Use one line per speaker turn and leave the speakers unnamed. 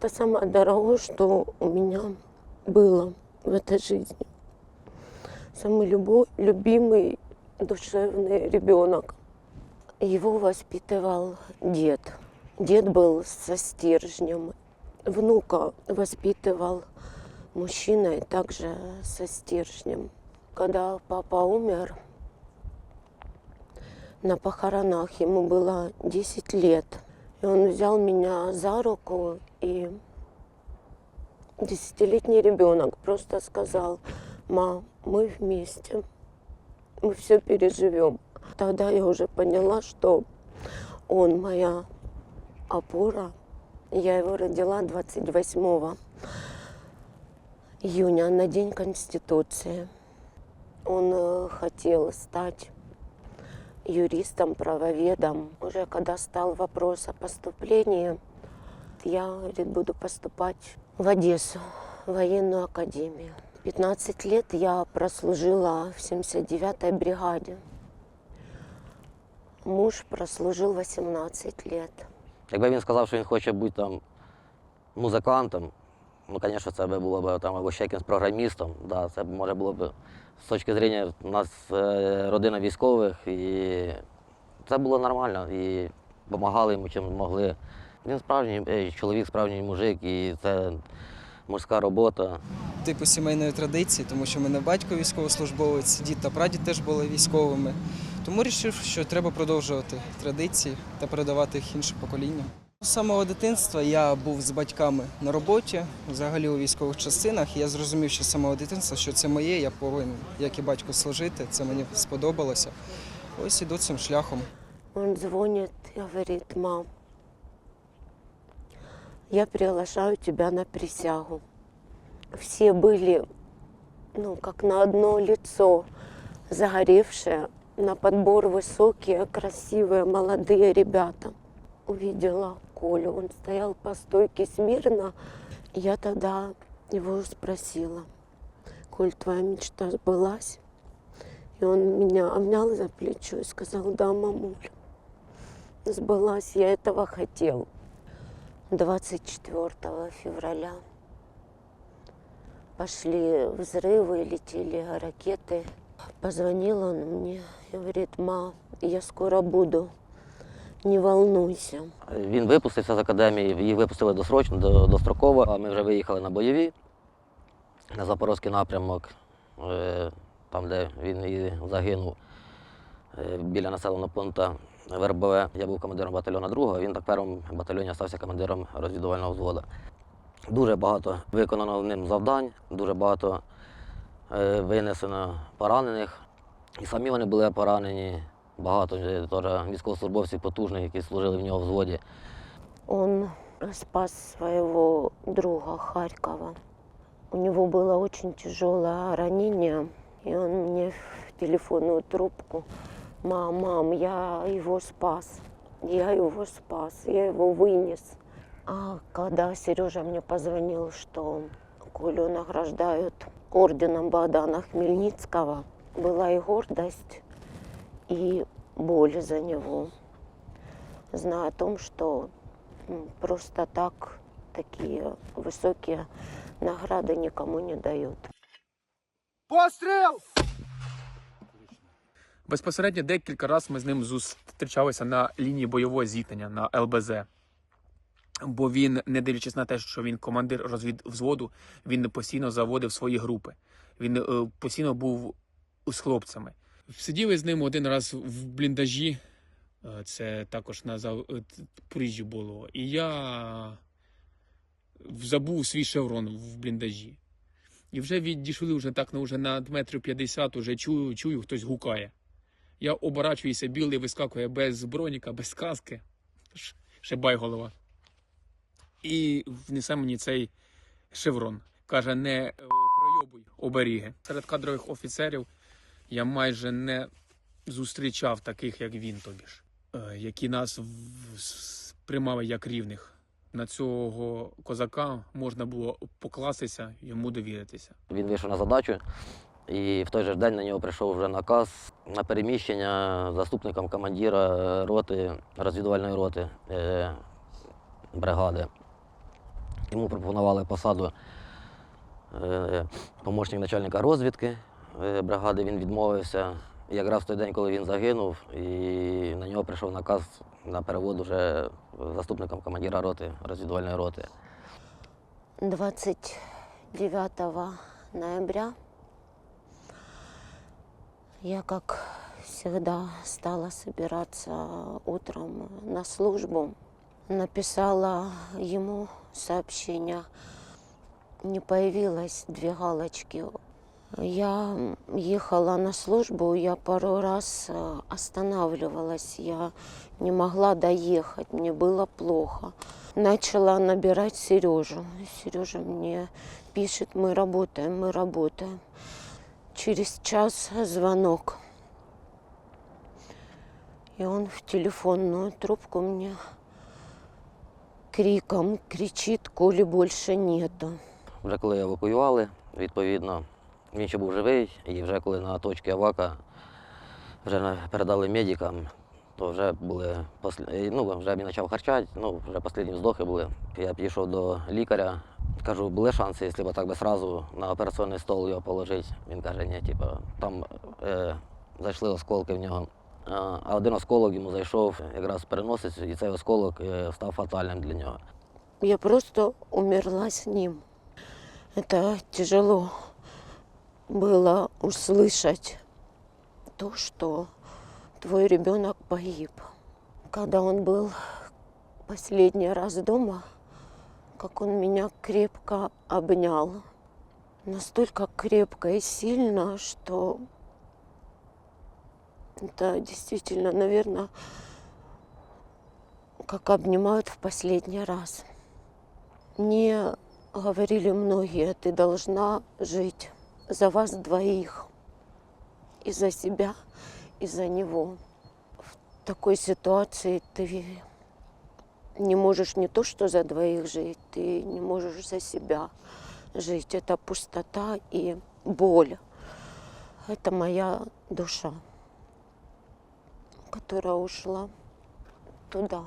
Это самое дорогое, что у меня было в этой жизни. Самый любой, любимый, душевный ребенок. Его воспитывал дед. Дед был со стержнем. Внука воспитывал мужчина и также со стержнем. Когда папа умер, на похоронах ему было 10 лет. И он взял меня за руку, и десятилетний ребенок просто сказал, мам, мы вместе, мы все переживем. Тогда я уже поняла, что он моя опора. Я его родила 28 июня, на День Конституции. Он э, хотел стать юристом, правоведом. Уже когда стал вопрос о поступлении, я буду поступать в Одессу, в военную академию. 15 лет я прослужила в 79-й бригаде. Муж прослужил 18 лет.
Якби він сказав, що він хоче бути там музикантом, ну, звісно, це було б там або ще якимось програмістом. Да, це може було б з точки зрення, у нас е, родина військових, і це було нормально. І допомагали йому чим могли. Він справжній е, чоловік, справжній мужик, і це мужська робота.
типу сімейної традиції, тому що в мене батько військовослужбовець, дід та прадід теж були військовими. Тому вирішив, що треба продовжувати традиції та передавати їх іншим поколінням. З самого дитинства я був з батьками на роботі, взагалі у військових частинах. Я зрозумів, що з самого дитинства, що це моє, я повинен, як і батько, служити. Це мені сподобалося. Ось іду цим шляхом.
Он звонит и говорит, мам, я приглашаю тебя на присягу. Все были, ну, как на одно лицо, загоревшие, на подбор высокие, красивые, молодые ребята. Увидела Колю, он стоял по стойке смирно. Я тогда его спросила, Коль, твоя мечта сбылась? И он меня обнял за плечо и сказал, да, мамуль, сбылась, я этого хотел. 24 февраля пошли взрывы, летели ракеты. Позвонил он мне и говорит, ма, я скоро буду, не волнуйся.
Він випустився з академії, їх випустили досрочно, до- достроково, а ми вже виїхали на бойові на Запорозький напрямок, е, там, де він і загинув е, біля населеного пункту ВРБВ. Я був командиром батальйону другого, він так в першому батальйоні стався командиром розвідувального взводу. Дуже багато виконано ним завдань, дуже багато е, винесено поранених. І самі вони були поранені. Багато теж військовослужбовців потужних, які служили в нього в взводі.
Он спас своего друга Харькова. У него было очень тяжелое ранение, и он мне в телефонную трубку, мам, мам, я его спас, я его спас, я его вынес. А когда Сережа мне позвонил, что Колю награждают орденом Богдана Хмельницкого, была и гордость, и боль за него, зная о том, что М, Просто так такие высокие награды никому не дают.
Постріл!
Безпосередньо декілька разів ми з ним зустрічалися на лінії бойового зіткнення на ЛБЗ. Бо він, не дивлячись на те, що він командир розвідвзводу, він постійно заводив свої групи. Він е, постійно був з хлопцями. Сиділи з ним один раз в бліндажі, е, це також на Запоріжжі було. І я забув свій шеврон в бліндажі. І вже відійшли вже так ну, вже на метрів 50, уже чую, чую, хтось гукає. Я оборачуюся, білий вискакує без броніка, без каски. Шибай голова. І внесе мені цей шеврон. Каже, не е, пройобуй оберіги. Серед кадрових офіцерів я майже не зустрічав таких, як він, тобі ж, е, які нас приймали як рівних. На цього козака можна було покластися, йому довіритися.
Він вийшов на задачу, і в той же день на нього прийшов вже наказ на переміщення заступником командира роти, розвідувальної роти е, бригади. Йому пропонували посаду е, помічник начальника розвідки е, бригади. Він відмовився. Якраз в той день, коли він загинув, і на нього прийшов наказ на перевод уже заступником командира роти, розвідувальної роти.
29 ноября я, как всегда, стала собираться утром на службу. Написала ему сообщение. Не появилось две галочки. Я ехала на службу, я пару раз э, останавливалась, я не могла доехать, мне было плохо. Начала набирать Сережу. Сережа мне пишет, мы работаем, мы работаем. Через час звонок. И он в телефонную трубку мне криком кричит, Коли больше нету.
Вже коли евакуювали, відповідно, він ще був живий, і вже коли на точці Авака вже передали медикам, то вже були ну, вже він почав харчати, ну, вже останні вздохи були. Я підійшов до лікаря, кажу, були шанси, якщо б так би сразу на операційний стол його положити. Він каже, ні, типу, там е, зайшли осколки в нього. А а один осколок йому зайшов якраз в переносицю, і цей осколок е, став фатальним для нього.
Я просто умерла с ним. Это тяжело было услышать то, что твой ребенок погиб. Когда он был последний раз дома, как он меня крепко обнял. Настолько крепко и сильно, что это действительно, наверное, как обнимают в последний раз. Мне говорили многие, ты должна жить за вас двоих. И за себя, и за него. В такой ситуации ты не можешь не то, что за двоих жить, ты не можешь за себя жить. Это пустота и боль. Это моя душа, которая ушла туда.